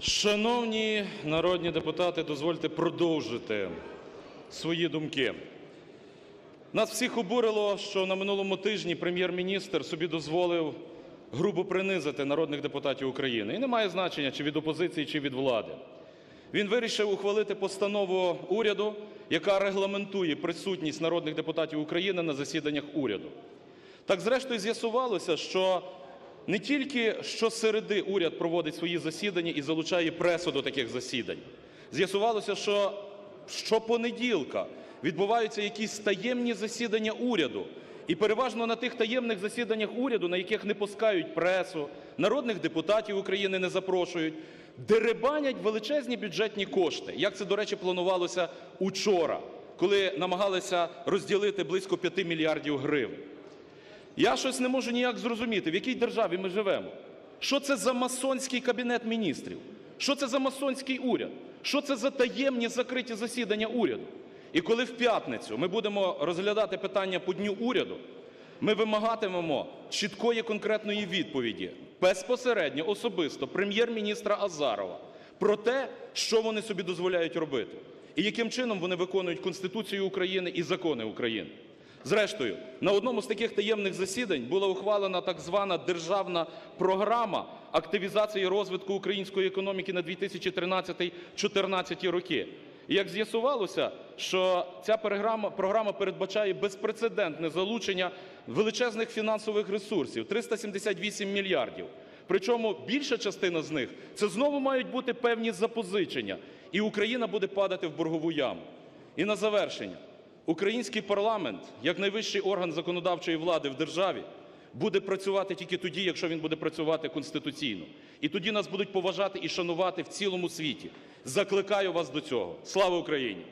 Шановні народні депутати, дозвольте продовжити свої думки. Нас всіх обурило, що на минулому тижні прем'єр-міністр собі дозволив грубо принизити народних депутатів України. І не має значення, чи від опозиції, чи від влади. Він вирішив ухвалити постанову уряду, яка регламентує присутність народних депутатів України на засіданнях уряду. Так зрештою з'ясувалося, що не тільки щосереди уряд проводить свої засідання і залучає пресу до таких засідань. З'ясувалося, що щопонеділка відбуваються якісь таємні засідання уряду. І переважно на тих таємних засіданнях уряду, на яких не пускають пресу, народних депутатів України не запрошують, деребанять величезні бюджетні кошти. Як це, до речі, планувалося учора, коли намагалися розділити близько 5 мільярдів гривень. Я щось не можу ніяк зрозуміти, в якій державі ми живемо. Що це за масонський кабінет міністрів? Що це за масонський уряд? Що це за таємні закриті засідання уряду? І коли в п'ятницю ми будемо розглядати питання по дню уряду, ми вимагатимемо чіткої конкретної відповіді безпосередньо особисто прем'єр-міністра Азарова про те, що вони собі дозволяють робити, і яким чином вони виконують Конституцію України і закони України. Зрештою, на одному з таких таємних засідань була ухвалена так звана державна програма активізації розвитку української економіки на 2013-2014 роки. І як з'ясувалося, що ця програма, програма передбачає безпрецедентне залучення величезних фінансових ресурсів 378 мільярдів. Причому більша частина з них це знову мають бути певні запозичення, і Україна буде падати в боргову яму. І на завершення. Український парламент, як найвищий орган законодавчої влади в державі, буде працювати тільки тоді, якщо він буде працювати конституційно. І тоді нас будуть поважати і шанувати в цілому світі. Закликаю вас до цього. Слава Україні!